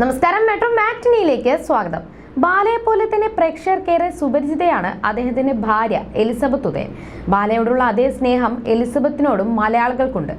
നമസ്കാരം മെട്രോ മാറ്റിനിയിലേക്ക് സ്വാഗതം. ബാലയെ പോലെ തന്നെ പ്രേക്ഷകർക്കേറെ സുപരിചിതയാണ് അദ്ദേഹത്തിന്റെ ഭാര്യ എലിസബത്ത് ഉദയൻ. ബാലയോടുള്ള അതേ സ്നേഹം എലിസബത്തിനോടും മലയാളികൾക്കുണ്ട്.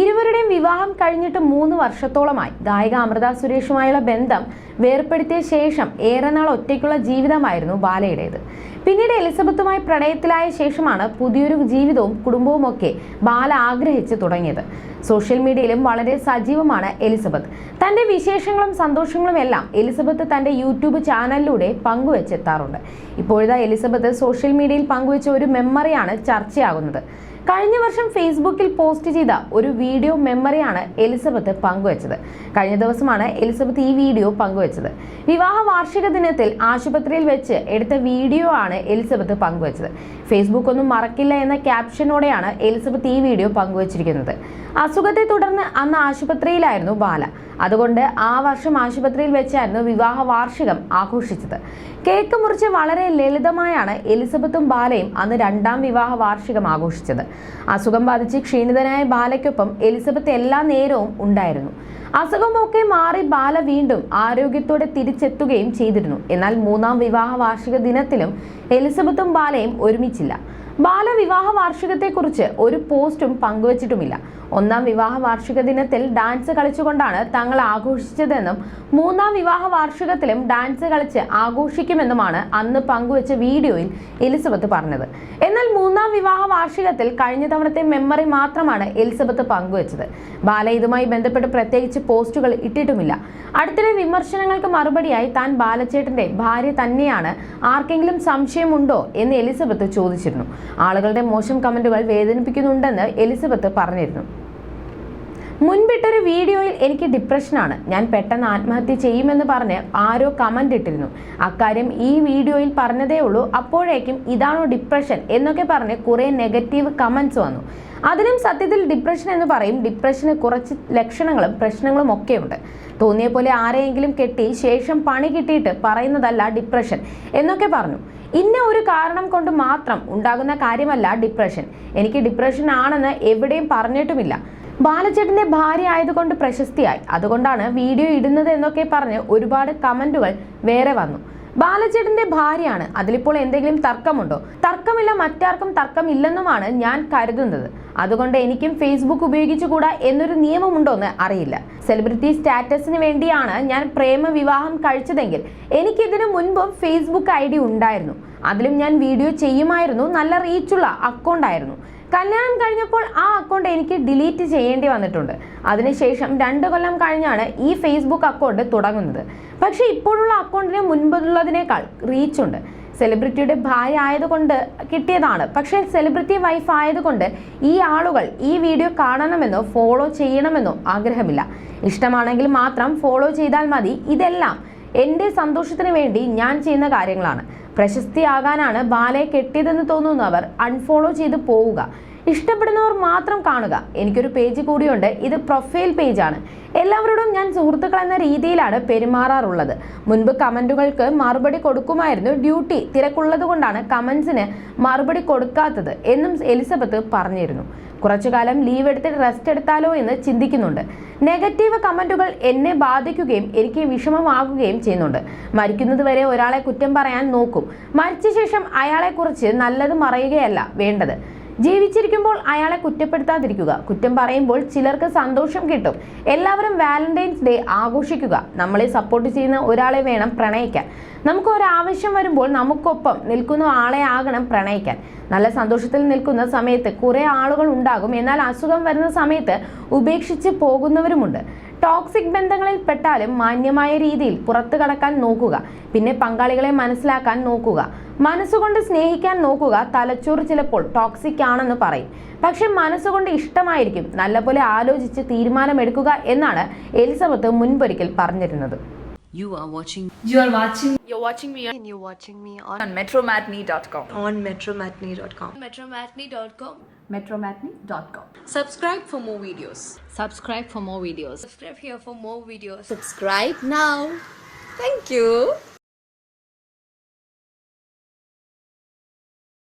ഇരുവരുടെയും വിവാഹം കഴിഞ്ഞിട്ട് മൂന്ന് വർഷത്തോളമായി. ഗായിക അമൃത സുരേഷുമായുള്ള ബന്ധം വേർപ്പെടുത്തിയ ശേഷം ഏറെ നാൾ ഒറ്റയ്ക്കുള്ള ജീവിതമായിരുന്നു ബാലയുടേത്. പിന്നീട് എലിസബത്തുമായി പ്രണയത്തിലായ ശേഷമാണ് പുതിയൊരു ജീവിതവും കുടുംബവും ഒക്കെ ബാല ആഗ്രഹിച്ചു തുടങ്ങിയത്. സോഷ്യൽ മീഡിയയിലും വളരെ സജീവമാണ് എലിസബത്ത്. തന്റെ വിശേഷങ്ങളും സന്തോഷങ്ങളും എല്ലാം എലിസബത്ത് തന്റെ യൂട്യൂബ് ചാനലിലൂടെ പങ്കുവെച്ചെത്താറുണ്ട്. ഇപ്പോഴത്തെ എലിസബത്ത് സോഷ്യൽ മീഡിയയിൽ പങ്കുവെച്ച ഒരു മെമ്മറിയാണ് ചർച്ചയാകുന്നത്. കഴിഞ്ഞ വർഷം ഫേസ്ബുക്കിൽ പോസ്റ്റ് ചെയ്ത ഒരു വീഡിയോ മെമ്മറിയാണ് എലിസബത്ത് പങ്കുവച്ചത്. കഴിഞ്ഞ ദിവസമാണ് എലിസബത്ത് ഈ വീഡിയോ പങ്കുവച്ചത്. വിവാഹ വാർഷിക ദിനത്തിൽ ആശുപത്രിയിൽ വെച്ച് എടുത്ത വീഡിയോ ആണ് എലിസബത്ത് പങ്കുവച്ചത്. ഫേസ്ബുക്ക് ഒന്നും മറക്കില്ല എന്ന ക്യാപ്ഷനോടെയാണ് എലിസബത്ത് ഈ വീഡിയോ പങ്കുവച്ചിരിക്കുന്നത്. അസുഖത്തെ തുടർന്ന് അന്ന് ആശുപത്രിയിലായിരുന്നു ബാല. അതുകൊണ്ട് ആ വർഷം ആശുപത്രിയിൽ വെച്ചായിരുന്നു വിവാഹ വാർഷികം ആഘോഷിച്ചത്. കേക്ക് മുറിച്ച് വളരെ ലളിതമായാണ് എലിസബത്തും ബാലയും അന്ന് രണ്ടാം വിവാഹ വാർഷികം ആഘോഷിച്ചത്. അസുഖം ബാധിച്ച് ക്ഷീണിതനായ ബാലയ്ക്കൊപ്പം എലിസബത്ത് എല്ലാ നേരവും ഉണ്ടായിരുന്നു. അസുഖമൊക്കെ മാറി ബാല വീണ്ടും ആരോഗ്യത്തോടെ തിരിച്ചെത്തുകയും ചെയ്തിരുന്നു. എന്നാൽ മൂന്നാം വിവാഹ വാർഷിക ദിനത്തിലും എലിസബത്തും ബാലയും ഒരുമിച്ചില്ല. ബാല വാർഷികത്തെ വാർഷികത്തെക്കുറിച്ച് ഒരു പോസ്റ്റും പങ്കുവച്ചിട്ടുമില്ല. ഒന്നാം വിവാഹ വാർഷിക ദിനത്തിൽ ഡാൻസ് കളിച്ചുകൊണ്ടാണ് തങ്ങൾ ആഘോഷിച്ചതെന്നും മൂന്നാം വിവാഹ വാർഷികത്തിലും ഡാൻസ് കളിച്ച് ആഘോഷിക്കുമെന്നുമാണ് അന്ന് പങ്കുവച്ച വീഡിയോയിൽ എലിസബത്ത് പറഞ്ഞത്. എന്നാൽ മൂന്നാം വിവാഹ വാർഷികത്തിൽ കഴിഞ്ഞ തവണത്തെ മെമ്മറി മാത്രമാണ് എലിസബത്ത് പങ്കുവച്ചത്. ബാല ഇതുമായി ബന്ധപ്പെട്ട് പ്രത്യേകിച്ച് പോസ്റ്റുകൾ ഇട്ടിട്ടുമില്ല. അടുത്തിടെ വിമർശനങ്ങൾക്ക് മറുപടിയായി താൻ ബാലച്ചേട്ടന്റെ ഭാര്യ തന്നെയാണ് ആർക്കെങ്കിലും സംശയമുണ്ടോ എന്ന് എലിസബത്ത് ചോദിച്ചിരുന്നു. ആളുകളുടെ മോശം കമന്റുകൾ വേദനിപ്പിക്കുന്നുണ്ടെന്ന് എലിസബത്ത് പറഞ്ഞിരുന്നു മുൻപിട്ടൊരു വീഡിയോയിൽ എനിക്ക് ഡിപ്രഷനാണ് ഞാൻ പെട്ടെന്ന് ആത്മഹത്യ ചെയ്യുമെന്ന് പറഞ്ഞ് ആരോ കമന്റ് ഇട്ടിരുന്നു. അക്കാര്യം ഈ വീഡിയോയിൽ പറഞ്ഞതേ ഉള്ളൂ. അപ്പോഴേക്കും ഇതാണോ ഡിപ്രഷൻ എന്നൊക്കെ പറഞ്ഞ് കുറേ നെഗറ്റീവ് കമൻസ് വന്നു. അതിനും സത്യത്തിൽ ഡിപ്രഷൻ എന്ന് പറയും. ഡിപ്രഷന് കുറച്ച് ലക്ഷണങ്ങളും പ്രശ്നങ്ങളും ഒക്കെ ഉണ്ട് തോന്നിയ പോലെ ആരെയെങ്കിലും കെട്ടി ശേഷം പണി കിട്ടിയിട്ട് പറയുന്നതല്ല ഡിപ്രഷൻ എന്നൊക്കെ പറഞ്ഞു. ഇന്ന ഒരു കാരണം കൊണ്ട് മാത്രം ഉണ്ടാകുന്ന കാര്യമല്ല ഡിപ്രഷൻ എനിക്ക് ഡിപ്രഷൻ ആണെന്ന് എവിടെയും പറഞ്ഞിട്ടുമില്ല. ബാലചേട്ടന്റെ ഭാര്യ ആയതുകൊണ്ട് പ്രശസ്തിയായി. അതുകൊണ്ടാണ് വീഡിയോ ഇടുന്നത് എന്നൊക്കെ പറഞ്ഞ് ഒരുപാട് കമന്റുകൾ വേറെ വന്നു. ബാലചേട്ടന്റെ ഭാര്യയാണ്. അതിലിപ്പോൾ എന്തെങ്കിലും തർക്കമുണ്ടോ? തർക്കമില്ല മറ്റാർക്കും തർക്കമില്ലെന്നുമാണ് ഞാൻ കരുതുന്നത്. അതുകൊണ്ട് എനിക്കും ഫേസ്ബുക്ക് ഉപയോഗിച്ചുകൂടാ എന്നൊരു നിയമമുണ്ടോന്ന് അറിയില്ല. സെലിബ്രിറ്റി സ്റ്റാറ്റസിന് വേണ്ടിയാണ് ഞാൻ പ്രേമ വിവാഹം കഴിച്ചതെങ്കിൽ എനിക്കിതിനു മുൻപും ഫേസ്ബുക്ക് ഐ ഡി ഉണ്ടായിരുന്നു. അതിലും ഞാൻ വീഡിയോ ചെയ്യുമായിരുന്നു. നല്ല റീച്ചുള്ള അക്കൗണ്ട് ആയിരുന്നു. കല്യാണം കഴിഞ്ഞപ്പോൾ ആ അക്കൗണ്ട് എനിക്ക് ഡിലീറ്റ് ചെയ്യേണ്ടി വന്നിട്ടുണ്ട്. അതിനുശേഷം രണ്ട് കൊല്ലം കഴിഞ്ഞാണ് ഈ ഫേസ്ബുക്ക് അക്കൗണ്ട് തുടങ്ങുന്നത്. പക്ഷേ ഇപ്പോഴുള്ള അക്കൗണ്ടിന് മുൻപുള്ളതിനേക്കാൾ റീച്ചുണ്ട് സെലിബ്രിറ്റിയുടെ ഭാര്യ ആയതുകൊണ്ട് കിട്ടിയതാണ്. പക്ഷേ സെലിബ്രിറ്റി വൈഫ് ആയതുകൊണ്ട് ഈ ആളുകൾ ഈ വീഡിയോ കാണണമെന്നോ ഫോളോ ചെയ്യണമെന്നോ ആഗ്രഹമില്ല. ഇഷ്ടമാണെങ്കിൽ മാത്രം ഫോളോ ചെയ്താൽ മതി. ഇതെല്ലാം എന്റെ സന്തോഷത്തിന് വേണ്ടി ഞാൻ ചെയ്യുന്ന കാര്യങ്ങളാണ്. പ്രശസ്തിയാകാനാണ് ബാലയെ കെട്ടിയതെന്ന് തോന്നുന്നവർ അൺഫോളോ ചെയ്ത് പോവുക. ഇഷ്ടപ്പെടുന്നവർ മാത്രം കാണുക. എനിക്കൊരു പേജ് കൂടിയുണ്ട്. ഇത് പ്രൊഫൈൽ പേജാണ് എല്ലാവരോടും ഞാൻ സുഹൃത്തുക്കൾ എന്ന രീതിയിലാണ് പെരുമാറാറുള്ളത്. മുൻപ് കമന്റുകൾക്ക് മറുപടി കൊടുക്കുമായിരുന്നു ഡ്യൂട്ടി തിരക്കുള്ളത് കൊണ്ടാണ് കമൻസിന് മറുപടി കൊടുക്കാത്തത് എന്നും എലിസബത്ത് പറഞ്ഞിരുന്നു. കുറച്ചു കാലം ലീവ് എടുത്തിട്ട് റെസ്റ്റ് എടുത്താലോ എന്ന് ചിന്തിക്കുന്നുണ്ട്. നെഗറ്റീവ് കമന്റുകൾ എന്നെ ബാധിക്കുകയും എനിക്ക് വിഷമമാകുകയും ചെയ്യുന്നുണ്ട്. മരിക്കുന്നത് വരെ ഒരാളെ കുറ്റം പറയാൻ നോക്കും. മരിച്ച ശേഷം അയാളെക്കുറിച്ച് നല്ലത് മറയുകയല്ല വേണ്ടത്. ജീവിച്ചിരിക്കുമ്പോൾ അയാളെ കുറ്റപ്പെടുത്താതിരിക്കുക. കുറ്റം പറയുമ്പോൾ ചിലർക്ക് സന്തോഷം കിട്ടും. എല്ലാവരും വാലന്റൈൻസ് ഡേ ആഘോഷിക്കുക. നമ്മളെ സപ്പോർട്ട് ചെയ്യുന്ന ഒരാളെ വേണം പ്രണയിക്കാൻ. നമുക്ക് ഒരാവശ്യം വരുമ്പോൾ നമുക്കൊപ്പം നിൽക്കുന്ന ആളെ ആകണം പ്രണയിക്കാൻ. നല്ല സന്തോഷത്തിൽ നിൽക്കുന്ന സമയത്ത് കുറേ ആളുകൾ ഉണ്ടാകും. എന്നാൽ അസുഖം വരുന്ന സമയത്ത് ഉപേക്ഷിച്ച് പോകുന്നവരുമുണ്ട്. ടോക്സിക് ബന്ധങ്ങളിൽ പെട്ടാലും മാന്യമായ രീതിയിൽ പുറത്തു കടക്കാൻ നോക്കുക. പിന്നെ പങ്കാളികളെ മനസ്സിലാക്കാൻ നോക്കുക. മനസ്സുകൊണ്ട് സ്നേഹിക്കാൻ നോക്കുക തലച്ചോറ് ചിലപ്പോൾ ടോക്സിക് ആണെന്ന് പറയും പക്ഷെ മനസ്സുകൊണ്ട് ഇഷ്ടമായിരിക്കും നല്ലപോലെ ആലോചിച്ച് തീരുമാനമെടുക്കുക എന്നാണ് എലിസബത്ത് മുൻപൊരിക്കൽ പറഞ്ഞിരുന്നത് You are watching You are watching You're watching me and you're watching me on, on metromatney.com. on metromatney.com. metromatney.com. metromatney.com. Subscribe for more videos. subscribe for more videos. Subscribe here for more videos. Subscribe now. Thank you.